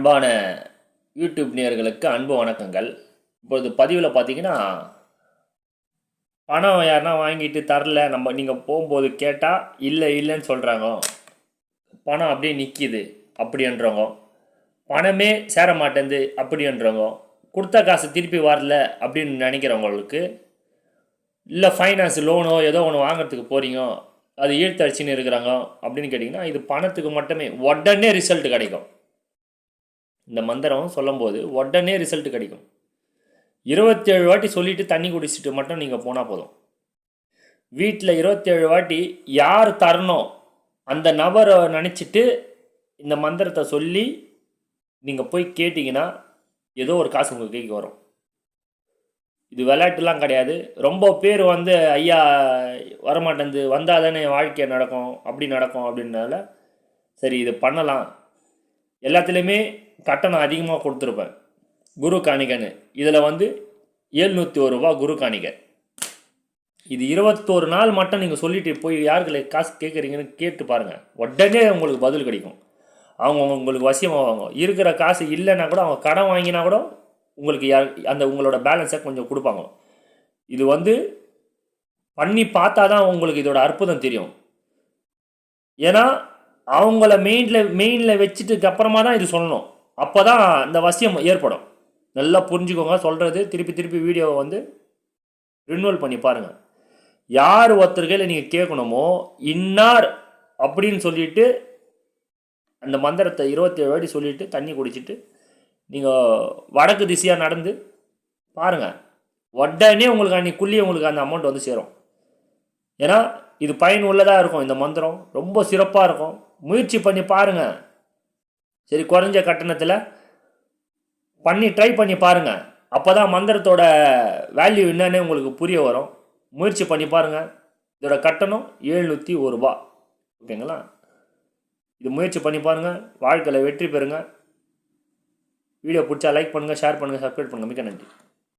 அன்பான யூடியூப் நேயர்களுக்கு அன்பு வணக்கங்கள். இப்போது பதிவில் பார்த்தீங்கன்னா பணம் யாருன்னா வாங்கிட்டு தரல நம்ம நீங்கள் போகும்போது கேட்டால் இல்லை இல்லைன்னு சொல்கிறாங்க பணம் அப்படியே நிற்கிது அப்படின்றவங்க. பணமே சேர மாட்டேந்து அப்படின்றவங்க. கொடுத்த காசு திருப்பி வரல அப்படின்னு நினைக்கிறவங்களுக்கு இல்லை ஃபைனான்ஸ் லோனோ ஏதோ ஒன்று வாங்குறதுக்கு போகிறீங்க அது ஈழ்த்தடிச்சின்னு இருக்கிறாங்க அப்படின்னு கேட்டிங்கன்னா இது பணத்துக்கு மட்டுமே. உடனே ரிசல்ட் கிடைக்கும். இந்த மந்திரம் சொல்லும்போது உடனே ரிசல்ட் கிடைக்கும். இருபத்தேழு வாட்டி சொல்லிவிட்டு தண்ணி குடிச்சிட்டு மட்டும் நீங்கள் போனால் போதும். வீட்டில் இருபத்தேழு வாட்டி யார் தரணும் அந்த நபரை நினச்சிட்டு இந்த மந்திரத்தை சொல்லி நீங்கள் போய் கேட்டிங்கன்னா ஏதோ ஒரு காசு உங்கள் கைக்கு வரும். இது விளையாட்டுலாம் கிடையாது. ரொம்ப பேர் வந்து ஐயா வரமாட்டேந்து வந்தால் தானே என் வாழ்க்கை நடக்கும். அப்படி நடக்கும். அப்படின்றனால சரி இது பண்ணலாம். எல்லாத்துலேயுமே கட்டணம் அதிகமாக கொடுத்துருப்பேன் குரு காணிகன்னு. இதில் வந்து எழுநூற்றி ஒரு ரூபா குரு காணிக்கை இது இருபத்தோரு நாள் மட்டும் நீங்கள் சொல்லிட்டு போய் யாருக்கு காசு கேட்குறீங்கன்னு கேட்டு பாருங்கள் உடனே உங்களுக்கு பதில் கிடைக்கும். அவங்க உங்களுக்கு வசியமாவாங்க. இருக்கிற காசு இல்லைன்னா கூட அவங்க கடன் வாங்கினா கூட உங்களுக்கு யார் அந்த உங்களோட பேலன்ஸை கொஞ்சம் கொடுப்பாங்க. இது வந்து பண்ணி பார்த்தா தான் உங்களுக்கு இதோட அற்புதம் தெரியும். ஏன்னா அவங்கள மெயினில் மெயினில் வச்சுட்டுக்கு அப்புறமா தான் இது சொல்லணும். அப்போ தான் இந்த வசியம் ஏற்படும். நல்லா புரிஞ்சுக்கோங்க சொல்கிறது திருப்பி திருப்பி வீடியோவை வந்து ரினுவல் பண்ணி பாருங்கள் யார் ஒருத்தர்கையில் நீங்கள் கேட்கணுமோ இன்னார் அப்படின்னு சொல்லிட்டு அந்த மந்திரத்தை இருபத்தேழு வாட்டி சொல்லிட்டு தண்ணி குடிச்சிட்டு நீங்கள் வடக்கு திசையாக நடந்து பாருங்கள் உடனே உங்களுக்கு அன்றைக்கி குள்ளி உங்களுக்கு அந்த அமௌண்ட் வந்து சேரும். ஏன்னா இது பயனுள்ளதாக இருக்கும் இந்த மந்திரம். ரொம்ப சிறப்பாக இருக்கும். முயற்சி பண்ணி பாருங்கள் சரி குறைஞ்ச கட்டணத்தில் பண்ணி ட்ரை பண்ணி பாருங்கள் அப்போ தான் மந்திரத்தோட வேல்யூ என்னன்னு உங்களுக்கு புரிய வரும். முயற்சி பண்ணி பாருங்கள் இதோட கட்டணம் எழுநூற்றி ஒரு ரூபா. ஓகேங்களா இது முயற்சி பண்ணி பாருங்கள் வாழ்க்கையில் வெற்றி பெறுங்க. வீடியோ பிடிச்சா லைக் பண்ணுங்கள் ஷேர் பண்ணுங்கள் சப்ஸ்கிரைப் பண்ணுங்கள் மிக்க நன்றி.